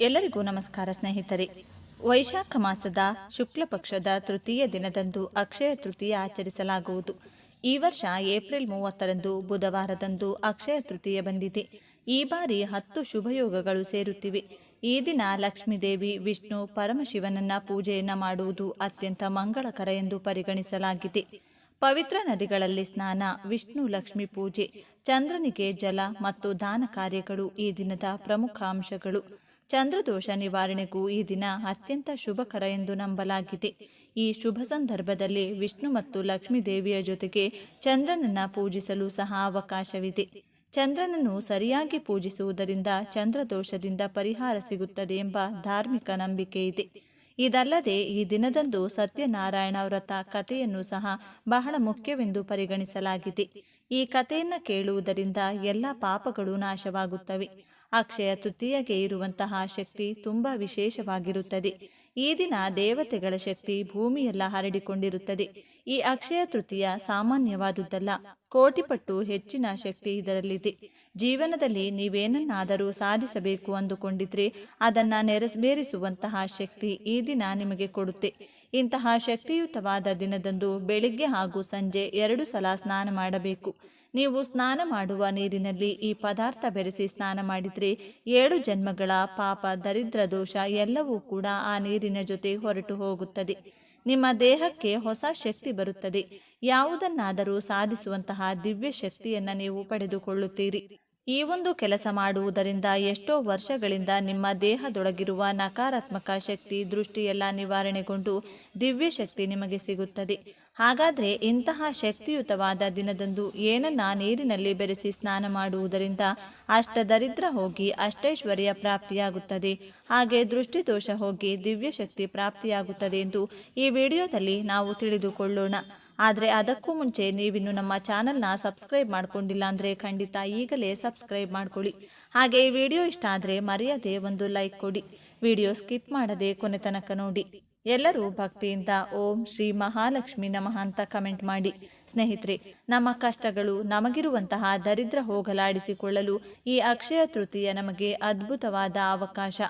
ಎಲ್ಲರಿಗೂ ನಮಸ್ಕಾರ ಸ್ನೇಹಿತರೆ. ವೈಶಾಖ ಮಾಸದ ಶುಕ್ಲ ಪಕ್ಷದ ತೃತೀಯ ದಿನದಂದು ಅಕ್ಷಯ ತೃತೀಯ ಆಚರಿಸಲಾಗುವುದು. ಈ ವರ್ಷ ಏಪ್ರಿಲ್ ಮೂವತ್ತರಂದು ಬುಧವಾರದಂದು ಅಕ್ಷಯ ತೃತೀಯ ಬಂದಿದೆ. ಈ ಬಾರಿ ಹತ್ತು ಶುಭಯೋಗಗಳು ಸೇರುತ್ತಿವೆ. ಈ ದಿನ ಲಕ್ಷ್ಮೀದೇವಿ ವಿಷ್ಣು, ಪರಮಶಿವನನ್ನ ಪೂಜೆಯನ್ನ ಮಾಡುವುದು ಅತ್ಯಂತ ಮಂಗಳಕರ ಎಂದು ಪರಿಗಣಿಸಲಾಗಿದೆ. ಪವಿತ್ರ ನದಿಗಳಲ್ಲಿ ಸ್ನಾನ, ವಿಷ್ಣು ಲಕ್ಷ್ಮಿ ಪೂಜೆ ಚಂದ್ರನಿಗೆ ಜಲ ಮತ್ತು ದಾನ ಕಾರ್ಯಗಳು ಈ ದಿನದ ಪ್ರಮುಖ ಅಂಶಗಳು. ಚಂದ್ರದೋಷ ನಿವಾರಣೆಗೂ ಈ ದಿನ ಅತ್ಯಂತ ಶುಭಕರ ಎಂದು ನಂಬಲಾಗಿದೆ. ಈ ಶುಭ ಸಂದರ್ಭದಲ್ಲಿ ವಿಷ್ಣು ಮತ್ತು ಲಕ್ಷ್ಮೀ ದೇವಿಯ ಜೊತೆಗೆ ಚಂದ್ರನನ್ನ ಪೂಜಿಸಲು ಸಹ ಅವಕಾಶವಿದೆ. ಚಂದ್ರನನ್ನು ಸರಿಯಾಗಿ ಪೂಜಿಸುವುದರಿಂದ ಚಂದ್ರದೋಷದಿಂದ ಪರಿಹಾರ ಸಿಗುತ್ತದೆ ಎಂಬ ಧಾರ್ಮಿಕ ನಂಬಿಕೆ ಇದೆ. ಇದಲ್ಲದೆ ಈ ದಿನದಂದು ಸತ್ಯನಾರಾಯಣ ವ್ರತ ಕಥೆಯನ್ನು ಸಹ ಬಹಳ ಮುಖ್ಯವೆಂದು ಪರಿಗಣಿಸಲಾಗಿದೆ. ಈ ಕಥೆಯನ್ನು ಕೇಳುವುದರಿಂದ ಎಲ್ಲ ಪಾಪಗಳು ನಾಶವಾಗುತ್ತವೆ. ಅಕ್ಷಯ ತೃತೀಯಗೆ ಇರುವಂತಹ ಶಕ್ತಿ ತುಂಬಾ ವಿಶೇಷವಾಗಿರುತ್ತದೆ. ಈ ದಿನ ದೇವತೆಗಳ ಶಕ್ತಿ ಭೂಮಿಯೆಲ್ಲ ಹರಡಿಕೊಂಡಿರುತ್ತದೆ. ಈ ಅಕ್ಷಯ ತೃತೀಯ ಸಾಮಾನ್ಯವಾದುದಲ್ಲ. ಕೋಟಿಪಟ್ಟು ಹೆಚ್ಚಿನ ಶಕ್ತಿ ಇದರಲ್ಲಿದೆ. ಜೀವನದಲ್ಲಿ ನೀವೇನನ್ನಾದರೂ ಸಾಧಿಸಬೇಕು ಅಂದುಕೊಂಡಿದ್ರೆ ಅದನ್ನ ನೆರವೇರಿಸುವಂತಹ ಶಕ್ತಿ ಈ ದಿನ ನಿಮಗೆ ಕೊಡುತ್ತೆ. ಇಂತಹ ಶಕ್ತಿಯುತವಾದ ದಿನದಂದು ಬೆಳಿಗ್ಗೆ ಹಾಗೂ ಸಂಜೆ ಎರಡು ಸಲ ಸ್ನಾನ ಮಾಡಬೇಕು. ನೀವು ಸ್ನಾನ ಮಾಡುವ ನೀರಿನಲ್ಲಿ ಈ ಪದಾರ್ಥ ಬೆರೆಸಿ ಸ್ನಾನ ಮಾಡಿದರೆ ಏಳು ಜನ್ಮಗಳ ಪಾಪ ದರಿದ್ರ ದೋಷ ಎಲ್ಲವೂ ಕೂಡ ಆ ನೀರಿನ ಜೊತೆ ಹೊರಟು ಹೋಗುತ್ತದೆ. ನಿಮ್ಮ ದೇಹಕ್ಕೆ ಹೊಸ ಶಕ್ತಿ ಬರುತ್ತದೆ. ಯಾವುದನ್ನಾದರೂ ಸಾಧಿಸುವಂತಹ ದಿವ್ಯ ಶಕ್ತಿಯನ್ನು ನೀವು ಪಡೆದುಕೊಳ್ಳುತ್ತೀರಿ. ಈ ಒಂದು ಕೆಲಸ ಮಾಡುವುದರಿಂದ ಎಷ್ಟೋ ವರ್ಷಗಳಿಂದ ನಿಮ್ಮ ದೇಹದೊಳಗಿರುವ ನಕಾರಾತ್ಮಕ ಶಕ್ತಿ ದೃಷ್ಟಿಯೆಲ್ಲ ನಿವಾರಣೆಗೊಂಡು ದಿವ್ಯ ಶಕ್ತಿ ನಿಮಗೆ ಸಿಗುತ್ತದೆ. ಹಾಗಾದರೆ ಇಂತಹ ಶಕ್ತಿಯುತವಾದ ದಿನದಂದು ಏನನ್ನ ನೀರಿನಲ್ಲಿ ಬೆರೆಸಿ ಸ್ನಾನ ಮಾಡುವುದರಿಂದ ಅಷ್ಟ ದರಿದ್ರ ಹೋಗಿ ಅಷ್ಟೈಶ್ವರ್ಯ ಪ್ರಾಪ್ತಿಯಾಗುತ್ತದೆ. ಹಾಗೆ ದೃಷ್ಟಿದೋಷ ಹೋಗಿ ದಿವ್ಯ ಶಕ್ತಿ ಪ್ರಾಪ್ತಿಯಾಗುತ್ತದೆ ಎಂದು ಈ ವಿಡಿಯೋದಲ್ಲಿ ನಾವು ತಿಳಿದುಕೊಳ್ಳೋಣ. ಆದರೆ ಅದಕ್ಕೂ ಮುಂಚೆ ನೀವಿನ್ನು ನಮ್ಮ ಚಾನಲ್ನ ಸಬ್ಸ್ಕ್ರೈಬ್ ಮಾಡಿಕೊಂಡಿಲ್ಲ ಅಂದರೆ ಖಂಡಿತ ಈಗಲೇ ಸಬ್ಸ್ಕ್ರೈಬ್ ಮಾಡ್ಕೊಳ್ಳಿ. ಹಾಗೆ ಈ ವಿಡಿಯೋ ಇಷ್ಟ ಆದರೆ ಮರೆಯದೆ ಒಂದು ಲೈಕ್ ಕೊಡಿ. ವಿಡಿಯೋ ಸ್ಕಿಪ್ ಮಾಡದೆ ಕೊನೆ ತನಕ ನೋಡಿ. ಎಲ್ಲರೂ ಭಕ್ತಿಯಿಂದ ಓಂ ಶ್ರೀ ಮಹಾಲಕ್ಷ್ಮಿ ನಮಃ ಅಂತ ಕಮೆಂಟ್ ಮಾಡಿ. ಸ್ನೇಹಿತರೆ, ನಮ್ಮ ಕಷ್ಟಗಳು ನಮಗಿರುವಂತಹ ದರಿದ್ರ ಹೋಗಲಾಡಿಸಿಕೊಳ್ಳಲು ಈ ಅಕ್ಷಯ ತೃತೀಯ ನಮಗೆ ಅದ್ಭುತವಾದ ಅವಕಾಶ.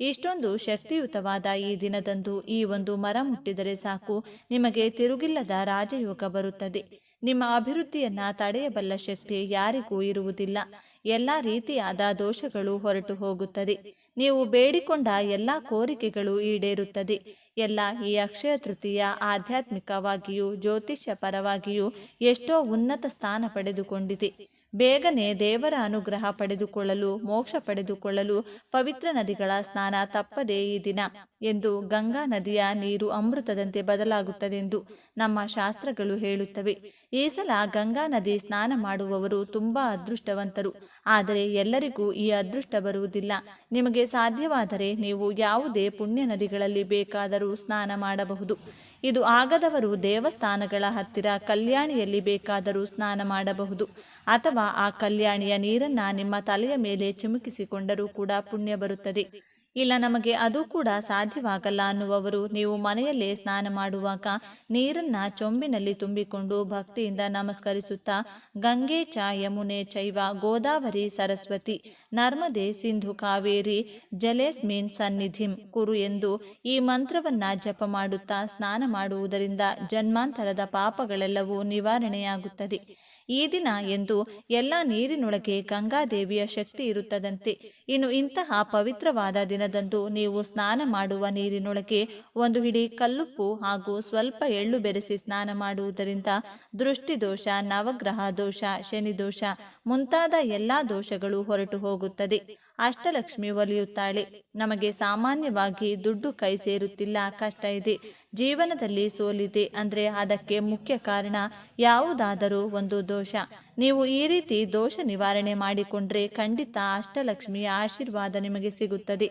ಇಷ್ಟೊಂದು ಶಕ್ತಿಯುತವಾದ ಈ ದಿನದಂದು ಈ ಒಂದು ಮರ ಮುಟ್ಟಿದರೆ ಸಾಕು, ನಿಮಗೆ ತಿರುಗಿಲ್ಲದ ರಾಜಯೋಗ ಬರುತ್ತದೆ. ನಿಮ್ಮ ಅಭಿವೃದ್ಧಿಯನ್ನ ತಡೆಯಬಲ್ಲ ಶಕ್ತಿ ಯಾರಿಗೂ ಇರುವುದಿಲ್ಲ. ಎಲ್ಲ ರೀತಿಯಾದ ದೋಷಗಳು ಹೊರಟು ಹೋಗುತ್ತದೆ. ನೀವು ಬೇಡಿಕೊಂಡ ಎಲ್ಲ ಕೋರಿಕೆಗಳು ಈಡೇರುತ್ತದೆ. ಎಲ್ಲ ಈ ಅಕ್ಷಯ ತೃತೀಯ ಆಧ್ಯಾತ್ಮಿಕವಾಗಿಯೂ ಜ್ಯೋತಿಷ್ಯ ಪರವಾಗಿಯೂ ಎಷ್ಟೋ ಉನ್ನತ ಸ್ಥಾನ ಪಡೆದುಕೊಂಡಿದೆ. ಬೇಗನೆ ದೇವರ ಅನುಗ್ರಹ ಪಡೆದುಕೊಳ್ಳಲು, ಮೋಕ್ಷ ಪಡೆದುಕೊಳ್ಳಲು ಪವಿತ್ರ ನದಿಗಳ ಸ್ನಾನ ತಪ್ಪದೇ ಈ ದಿನ ಎಂದು ಗಂಗಾ ನದಿಯ ನೀರು ಅಮೃತದಂತೆ ಬದಲಾಗುತ್ತದೆಂದು ನಮ್ಮ ಶಾಸ್ತ್ರಗಳು ಹೇಳುತ್ತವೆ. ಈ ಸಲ ಗಂಗಾ ನದಿ ಸ್ನಾನ ಮಾಡುವವರು ತುಂಬಾ ಅದೃಷ್ಟವಂತರು. ಆದರೆ ಎಲ್ಲರಿಗೂ ಈ ಅದೃಷ್ಟ ಬರುವುದಿಲ್ಲ. ನಿಮಗೆ ಸಾಧ್ಯವಾದರೆ ನೀವು ಯಾವುದೇ ಪುಣ್ಯ ನದಿಗಳಲ್ಲಿ ಬೇಕಾದರೂ ಸ್ನಾನ ಮಾಡಬಹುದು. ಇದು ಆಗದವರು ದೇವಸ್ಥಾನಗಳ ಹತ್ತಿರ ಕಲ್ಯಾಣಿಯಲ್ಲಿ ಬೇಕಾದರೂ ಸ್ನಾನ ಮಾಡಬಹುದು. ಅಥವಾ ಆ ಕಲ್ಯಾಣಿಯ ನೀರನ್ನ ನಿಮ್ಮ ತಲೆಯ ಮೇಲೆ ಚಿಮುಕಿಸಿಕೊಂಡರೂ ಕೂಡ ಪುಣ್ಯ ಬರುತ್ತದೆ. ಇಲ್ಲ, ನಮಗೆ ಅದು ಕೂಡ ಸಾಧ್ಯವಾಗಲ್ಲ ಅನ್ನುವವರು ನೀವು ಮನೆಯಲ್ಲೇ ಸ್ನಾನ ಮಾಡುವಾಗ ನೀರನ್ನ ಚೊಂಬಿನಲ್ಲಿ ತುಂಬಿಕೊಂಡು ಭಕ್ತಿಯಿಂದ ನಮಸ್ಕರಿಸುತ್ತಾ, ಗಂಗೆ ಚ ಯಮುನೆ ಚೈವ ಗೋದಾವರಿ ಸರಸ್ವತಿ, ನರ್ಮದೆ ಸಿಂಧು ಕಾವೇರಿ, ಜಲೇಸ್ಮಿನ್ ಸನ್ನಿಧಿಂ ಕುರು ಎಂದು ಈ ಮಂತ್ರವನ್ನ ಜಪ ಮಾಡುತ್ತಾ ಸ್ನಾನ ಮಾಡುವುದರಿಂದ ಜನ್ಮಾಂತರದ ಪಾಪಗಳೆಲ್ಲವೂ ನಿವಾರಣೆಯಾಗುತ್ತದೆ. ಈ ದಿನ ಎಂದು ಎಲ್ಲ ನೀರಿನೊಳಗೆ ಗಂಗಾದೇವಿಯ ಶಕ್ತಿ ಇರುತ್ತದಂತೆ. ಇನ್ನು ಇಂತಹ ಪವಿತ್ರವಾದ ದಿನದಂದು ನೀವು ಸ್ನಾನ ಮಾಡುವ ನೀರಿನೊಳಗೆ ಒಂದು ಹಿಡಿ ಕಲ್ಲುಪ್ಪು ಹಾಗೂ ಸ್ವಲ್ಪ ಎಳ್ಳು ಬೆರೆಸಿ ಸ್ನಾನ ಮಾಡುವುದರಿಂದ ದೃಷ್ಟಿದೋಷ ನವಗ್ರಹ ದೋಷ ಶನಿದೋಷ ಮುಂತಾದ ಎಲ್ಲಾ ದೋಷಗಳು ಹೊರಟು ಹೋಗುತ್ತದೆ. ಅಷ್ಟಲಕ್ಷ್ಮಿ ಒಲಿಯುತ್ತಾಳೆ. ನಮಗೆ ಸಾಮಾನ್ಯವಾಗಿ ದುಡ್ಡು ಕೈ ಸೇರುತ್ತಿಲ್ಲ, ಕಷ್ಟ ಇದೆ. ಜೀವನದಲ್ಲಿ ಸೋಲಿದೆ ಅಂದ್ರೆ ಅದಕ್ಕೆ ಮುಖ್ಯ ಕಾರಣ ಯಾವುದಾದರೂ ಒಂದು ದೋಷ. ನೀವು ಈ ರೀತಿ ದೋಷ ನಿವಾರಣೆ ಮಾಡಿಕೊಂಡ್ರೆ ಖಂಡಿತ ಅಷ್ಟಲಕ್ಷ್ಮಿಯ ಆಶೀರ್ವಾದ ನಿಮಗೆ ಸಿಗುತ್ತದೆ.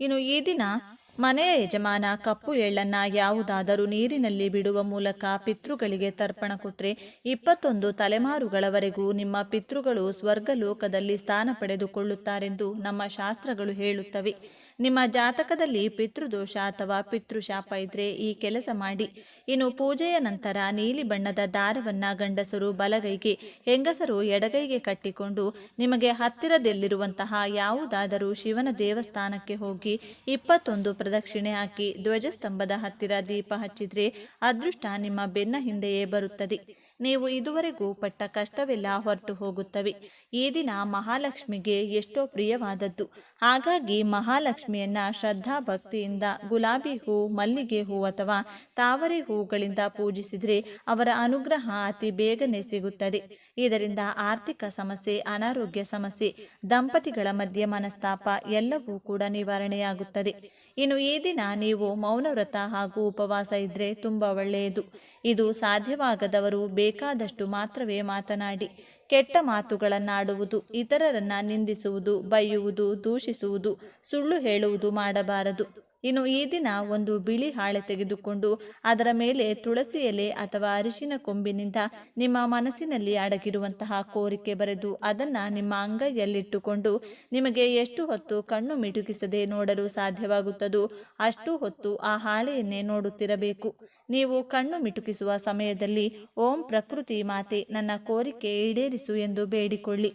ಇನ್ನು ಈ ದಿನ ಮನೆಯ ಯಜಮಾನ ಕಪ್ಪು ಎಳ್ಳನ್ನ ಯಾವುದಾದರೂ ನೀರಿನಲ್ಲಿ ಬಿಡುವ ಮೂಲಕ ಪಿತೃಗಳಿಗೆ ತರ್ಪಣ ಕೊಟ್ಟರೆ ಇಪ್ಪತ್ತೊಂದು ತಲೆಮಾರುಗಳವರೆಗೂ ನಿಮ್ಮ ಪಿತೃಗಳು ಸ್ವರ್ಗಲೋಕದಲ್ಲಿ ಸ್ಥಾನ ಪಡೆದುಕೊಳ್ಳುತ್ತಾರೆಂದು ನಮ್ಮ ಶಾಸ್ತ್ರಗಳು ಹೇಳುತ್ತವೆ. ನಿಮ್ಮ ಜಾತಕದಲ್ಲಿ ಪಿತೃದೋಷ ಅಥವಾ ಪಿತೃಶಾಪ ಇದ್ರೆ ಈ ಕೆಲಸ ಮಾಡಿ. ಇನ್ನು ಪೂಜೆಯ ನಂತರ ನೀಲಿ ಬಣ್ಣದ ದಾರವನ್ನ ಗಂಡಸರು ಬಲಗೈಗೆ, ಹೆಂಗಸರು ಎಡಗೈಗೆ ಕಟ್ಟಿಕೊಂಡು ನಿಮಗೆ ಹತ್ತಿರದಲ್ಲಿರುವಂತಹ ಯಾವುದಾದರೂ ಶಿವನ ದೇವಸ್ಥಾನಕ್ಕೆ ಹೋಗಿ ಇಪ್ಪತ್ತೊಂದು ಪ್ರದಕ್ಷಿಣೆ ಹಾಕಿ ಧ್ವಜಸ್ತಂಭದ ಹತ್ತಿರ ದೀಪ ಹಚ್ಚಿದ್ರೆ ಅದೃಷ್ಟ ನಿಮ್ಮ ಬೆನ್ನ ಹಿಂದೆಯೇ ಬರುತ್ತದೆ. ನೀವು ಇದುವರೆಗೂ ಪಟ್ಟ ಕಷ್ಟವೆಲ್ಲ ಹೊರಟು ಹೋಗುತ್ತವೆ. ಈ ದಿನ ಮಹಾಲಕ್ಷ್ಮಿಗೆ ಎಷ್ಟೋ ಪ್ರಿಯವಾದದ್ದು. ಹಾಗಾಗಿ ಮಹಾಲಕ್ಷ್ಮಿಯನ್ನ ಶ್ರದ್ಧಾ ಭಕ್ತಿಯಿಂದ ಗುಲಾಬಿ ಹೂ, ಮಲ್ಲಿಗೆ ಹೂ ಅಥವಾ ತಾವರೆ ಹೂಗಳಿಂದ ಪೂಜಿಸಿದರೆ ಅವರ ಅನುಗ್ರಹ ಅತಿ ಬೇಗನೆ ಸಿಗುತ್ತದೆ. ಇದರಿಂದ ಆರ್ಥಿಕ ಸಮಸ್ಯೆ, ಅನಾರೋಗ್ಯ ಸಮಸ್ಯೆ, ದಂಪತಿಗಳ ಮಧ್ಯೆ ಮನಸ್ತಾಪ ಎಲ್ಲವೂ ಕೂಡ ನಿವಾರಣೆಯಾಗುತ್ತದೆ. ಇನ್ನು ಈ ದಿನ ನೀವು ಮೌನವ್ರತ ಹಾಗೂ ಉಪವಾಸ ಇದ್ರೆ ತುಂಬ ಒಳ್ಳೆಯದು. ಇದು ಸಾಧ್ಯವಾಗದವರು ಬೇಕಾದಷ್ಟು ಮಾತ್ರವೇ ಮಾತನಾಡಿ. ಕೆಟ್ಟ ಮಾತುಗಳನ್ನಾಡುವುದು ಇತರರನ್ನ ನಿಂದಿಸುವುದು ಬೈಯುವುದು ದೂಷಿಸುವುದು ಸುಳ್ಳು ಹೇಳುವುದು ಮಾಡಬಾರದು. ಇನ್ನು ಈ ದಿನ ಒಂದು ಬಿಳಿ ಹಾಳೆ ತೆಗೆದುಕೊಂಡು ಅದರ ಮೇಲೆ ತುಳಸಿ ಎಲೆ ಅಥವಾ ಅರಿಶಿನ ಕೊಂಬಿನಿಂದ ನಿಮ್ಮ ಮನಸ್ಸಿನಲ್ಲಿ ಅಡಗಿರುವಂತಹ ಕೋರಿಕೆ ಬರೆದು ಅದನ್ನ ನಿಮ್ಮ ಅಂಗೈಯಲ್ಲಿಟ್ಟುಕೊಂಡು ನಿಮಗೆ ಎಷ್ಟು ಹೊತ್ತು ಕಣ್ಣು ಮಿಟುಕಿಸದೆ ನೋಡಲು ಸಾಧ್ಯವಾಗುತ್ತದೋ ಅಷ್ಟು ಹೊತ್ತು ಆ ಹಾಳೆಯನ್ನೇ ನೋಡುತ್ತಿರಬೇಕು. ನೀವು ಕಣ್ಣು ಮಿಟುಕಿಸುವ ಸಮಯದಲ್ಲಿ ಓಂ ಪ್ರಕೃತಿ ಮಾತೆ ನನ್ನ ಕೋರಿಕೆ ಈಡೇರಿಸು ಎಂದು ಬೇಡಿಕೊಳ್ಳಿ.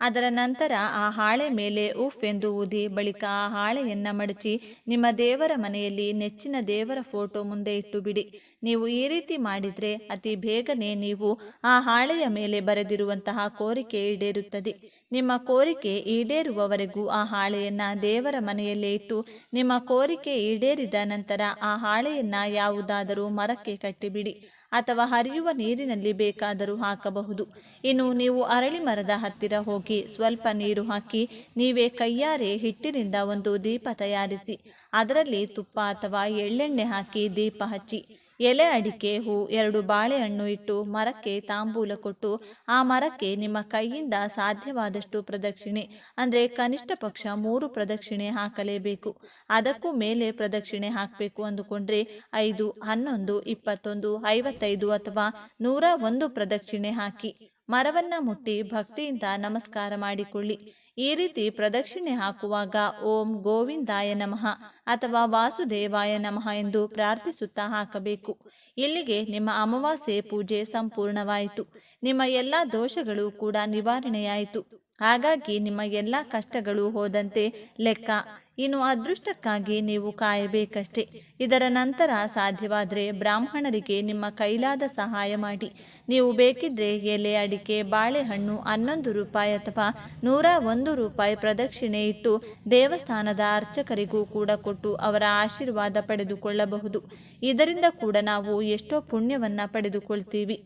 ಅದರ ನಂತರ ಆ ಹಾಳೆ ಮೇಲೆ ಉಫ್ ಎಂದು ಊದಿ ಬಳಿಕ ಆ ಹಾಳೆಯನ್ನ ಮಡಚಿ ನಿಮ್ಮ ದೇವರ ಮನೆಯಲ್ಲಿ ನೆಚ್ಚಿನ ದೇವರ ಫೋಟೋ ಮುಂದೆ ಇಟ್ಟು ಬಿಡಿ ನೀವು ಈ ರೀತಿ ಮಾಡಿದ್ರೆ ಅತಿ ಬೇಗನೆ ನೀವು ಆ ಹಾಳೆಯ ಮೇಲೆ ಬರೆದಿರುವಂತಹ ಕೋರಿಕೆ ಈಡೇರುತ್ತದೆ. ನಿಮ್ಮ ಕೋರಿಕೆ ಈಡೇರುವವರೆಗೂ ಆ ಹಾಳೆಯನ್ನ ದೇವರ ಮನೆಯಲ್ಲೇ ಇಟ್ಟು ನಿಮ್ಮ ಕೋರಿಕೆ ಈಡೇರಿದ ನಂತರ ಆ ಹಾಳೆಯನ್ನ ಯಾವುದಾದರೂ ಮರಕ್ಕೆ ಕಟ್ಟಿಬಿಡಿ. ಅಥವಾ ಹರಿಯುವ ನೀರಿನಲ್ಲಿ ಬೇಕಾದರೂ ಹಾಕಬಹುದು. ಇನ್ನು ನೀವು ಅರಳಿ ಮರದ ಹತ್ತಿರ ಹೋಗಿ ಸ್ವಲ್ಪ ನೀರು ಹಾಕಿ ನೀವೇ ಕೈಯಾರೆ ಹಿಟ್ಟಿನಿಂದ ಒಂದು ದೀಪ ತಯಾರಿಸಿ, ಅದರಲ್ಲಿ ತುಪ್ಪ ಅಥವಾ ಎಳ್ಳೆಣ್ಣೆ ಹಾಕಿ ದೀಪ ಹಚ್ಚಿ. ಎಲೆ ಅಡಿಕೆ ಹೂ, ಎರಡು ಬಾಳೆಹಣ್ಣು ಇಟ್ಟು ಮರಕ್ಕೆ ತಾಂಬೂಲ ಕೊಟ್ಟು, ಆ ಮರಕ್ಕೆ ನಿಮ್ಮ ಕೈಯಿಂದ ಸಾಧ್ಯವಾದಷ್ಟು ಪ್ರದಕ್ಷಿಣೆ, ಅಂದರೆ ಕನಿಷ್ಠ ಪಕ್ಷ ಮೂರು ಪ್ರದಕ್ಷಿಣೆ ಹಾಕಲೇಬೇಕು. ಅದಕ್ಕೂ ಮೇಲೆ ಪ್ರದಕ್ಷಿಣೆ ಹಾಕಬೇಕು ಅಂದುಕೊಂಡ್ರೆ ಐದು, ಹನ್ನೊಂದು, ಇಪ್ಪತ್ತೊಂದು, ಐವತ್ತೈದು ಅಥವಾ ನೂರ ಒಂದು ಪ್ರದಕ್ಷಿಣೆ ಹಾಕಿ ಮರವನ್ನ ಮುಟ್ಟಿ ಭಕ್ತಿಯಿಂದ ನಮಸ್ಕಾರ ಮಾಡಿಕೊಳ್ಳಿ. ಈ ರೀತಿ ಪ್ರದಕ್ಷಿಣೆ ಹಾಕುವಾಗ ಓಂ ಗೋವಿಂದಾಯ ನಮಃ ಅಥವಾ ವಾಸುದೇವಾಯ ನಮಃ ಎಂದು ಪ್ರಾರ್ಥಿಸುತ್ತಾ ಹಾಕಬೇಕು. ಇಲ್ಲಿಗೆ ನಿಮ್ಮ ಅಮಾವಾಸ್ಯೆ ಪೂಜೆ ಸಂಪೂರ್ಣವಾಯಿತು. ನಿಮ್ಮ ಎಲ್ಲ ದೋಷಗಳು ಕೂಡ ನಿವಾರಣೆಯಾಯಿತು. ಹಾಗಾಗಿ ನಿಮ್ಮ ಎಲ್ಲ ಕಷ್ಟಗಳು ಹೋದಂತೆ ಲೆಕ್ಕ, ಇನ್ನು ಅದೃಷ್ಟಕ್ಕಾಗಿ ನೀವು ಕಾಯಬೇಕಷ್ಟೇ. ಇದರ ನಂತರ ಸಾಧ್ಯವಾದರೆ ಬ್ರಾಹ್ಮಣರಿಗೆ ನಿಮ್ಮ ಕೈಲಾದ ಸಹಾಯ ಮಾಡಿ. ನೀವು ಬೇಕಿದ್ರೆ ಎಲೆ, ಅಡಿಕೆ, ಬಾಳೆಹಣ್ಣು ಹನ್ನೊಂದು ರೂಪಾಯಿ ಅಥವಾ ನೂರ ಒಂದು ರೂಪಾಯಿ ಪ್ರದಕ್ಷಿಣೆ ಇಟ್ಟು ದೇವಸ್ಥಾನದ ಅರ್ಚಕರಿಗೂ ಕೂಡ ಕೊಟ್ಟು ಅವರ ಆಶೀರ್ವಾದ ಪಡೆದುಕೊಳ್ಳಬಹುದು. ಇದರಿಂದ ಕೂಡ ನಾವು ಎಷ್ಟೋ ಪುಣ್ಯವನ್ನ ಪಡೆದುಕೊಳ್ತೀವಿ.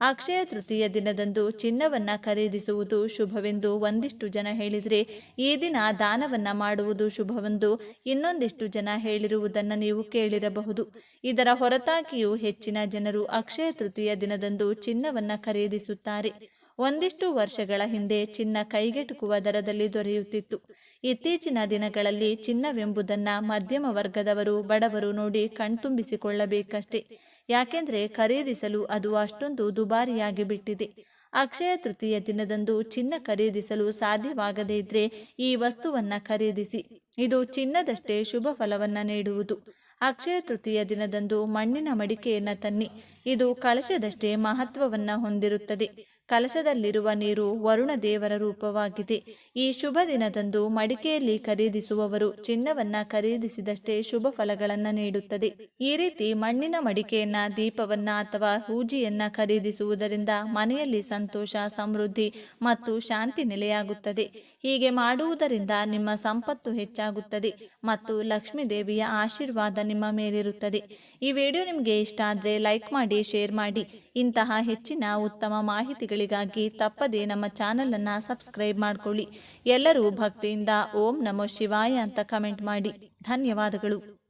ಅಕ್ಷಯ ತೃತೀಯ ದಿನದಂದು ಚಿನ್ನವನ್ನ ಖರೀದಿಸುವುದು ಶುಭವೆಂದು ಒಂದಿಷ್ಟು ಜನ ಹೇಳಿದರೆ, ಈ ದಿನ ದಾನವನ್ನ ಮಾಡುವುದು ಶುಭವೆಂದು ಇನ್ನೊಂದಿಷ್ಟು ಜನ ಹೇಳಿರುವುದನ್ನು ನೀವು ಕೇಳಿರಬಹುದು. ಇದರ ಹೊರತಾಗಿಯೂ ಹೆಚ್ಚಿನ ಜನರು ಅಕ್ಷಯ ತೃತೀಯ ದಿನದಂದು ಚಿನ್ನವನ್ನ ಖರೀದಿಸುತ್ತಾರೆ. ಒಂದಿಷ್ಟು ವರ್ಷಗಳ ಹಿಂದೆ ಚಿನ್ನ ಕೈಗೆಟುಕುವ ದರದಲ್ಲಿ ದೊರೆಯುತ್ತಿತ್ತು. ಇತ್ತೀಚಿನ ದಿನಗಳಲ್ಲಿ ಚಿನ್ನವೆಂಬುದನ್ನ ಮಧ್ಯಮ ವರ್ಗದವರು, ಬಡವರು ನೋಡಿ ಕಣ್ತುಂಬಿಸಿಕೊಳ್ಳಬೇಕಷ್ಟೇ. ಯಾಕೆಂದರೆ ಖರೀದಿಸಲು ಅದು ಅಷ್ಟೊಂದು ದುಬಾರಿಯಾಗಿ ಬಿಟ್ಟಿದೆ. ಅಕ್ಷಯ ತೃತೀಯ ದಿನದಂದು ಚಿನ್ನ ಖರೀದಿಸಲು ಸಾಧ್ಯವಾಗದೇ ಇದ್ರೆ ಈ ವಸ್ತುವನ್ನ ಖರೀದಿಸಿ. ಇದು ಚಿನ್ನದಷ್ಟೇ ಶುಭ ಫಲವನ್ನ ನೀಡುವುದು. ಅಕ್ಷಯ ತೃತೀಯ ದಿನದಂದು ಮಣ್ಣಿನ ಮಡಿಕೆಯನ್ನ ತನ್ನಿ. ಇದು ಕಳಶದಷ್ಟೇ ಮಹತ್ವವನ್ನ ಹೊಂದಿರುತ್ತದೆ. ಕಲಶದಲ್ಲಿರುವ ನೀರು ವರುಣ ದೇವರ ರೂಪವಾಗಿದೆ. ಈ ಶುಭ ದಿನದಂದು ಮಡಿಕೆಯಲ್ಲಿ ಖರೀದಿಸುವವರು ಚಿನ್ನವನ್ನ ಖರೀದಿಸಿದಷ್ಟೇ ಶುಭ ಫಲಗಳನ್ನು ನೀಡುತ್ತದೆ. ಈ ರೀತಿ ಮಣ್ಣಿನ ಮಡಿಕೆಯನ್ನ, ದೀಪವನ್ನ ಅಥವಾ ಹೂಜಿಯನ್ನ ಖರೀದಿಸುವುದರಿಂದ ಮನೆಯಲ್ಲಿ ಸಂತೋಷ, ಸಮೃದ್ಧಿ ಮತ್ತು ಶಾಂತಿ ನೆಲೆಯಾಗುತ್ತದೆ. ಹೀಗೆ ಮಾಡುವುದರಿಂದ ನಿಮ್ಮ ಸಂಪತ್ತು ಹೆಚ್ಚಾಗುತ್ತದೆ ಮತ್ತು ಲಕ್ಷ್ಮೀ ದೇವಿಯ ಆಶೀರ್ವಾದ ನಿಮ್ಮ ಮೇಲಿರುತ್ತದೆ. ಈ ವಿಡಿಯೋ ನಿಮಗೆ ಇಷ್ಟ ಆದರೆ ಲೈಕ್ ಮಾಡಿ, ಶೇರ್ ಮಾಡಿ. ಇಂತಹ ಹೆಚ್ಚಿನ ಉತ್ತಮ ಮಾಹಿತಿಗಳಿಗಾಗಿ ತಪ್ಪದೆ ನಮ್ಮ ಚಾನಲನ್ನು ಸಬ್ಸ್ಕ್ರೈಬ್ ಮಾಡಿಕೊಳ್ಳಿ. ಎಲ್ಲರೂ ಭಕ್ತಿಯಿಂದ ಓಂ ನಮೋ ಶಿವಾಯ ಅಂತ ಕಮೆಂಟ್ ಮಾಡಿ. ಧನ್ಯವಾದಗಳು.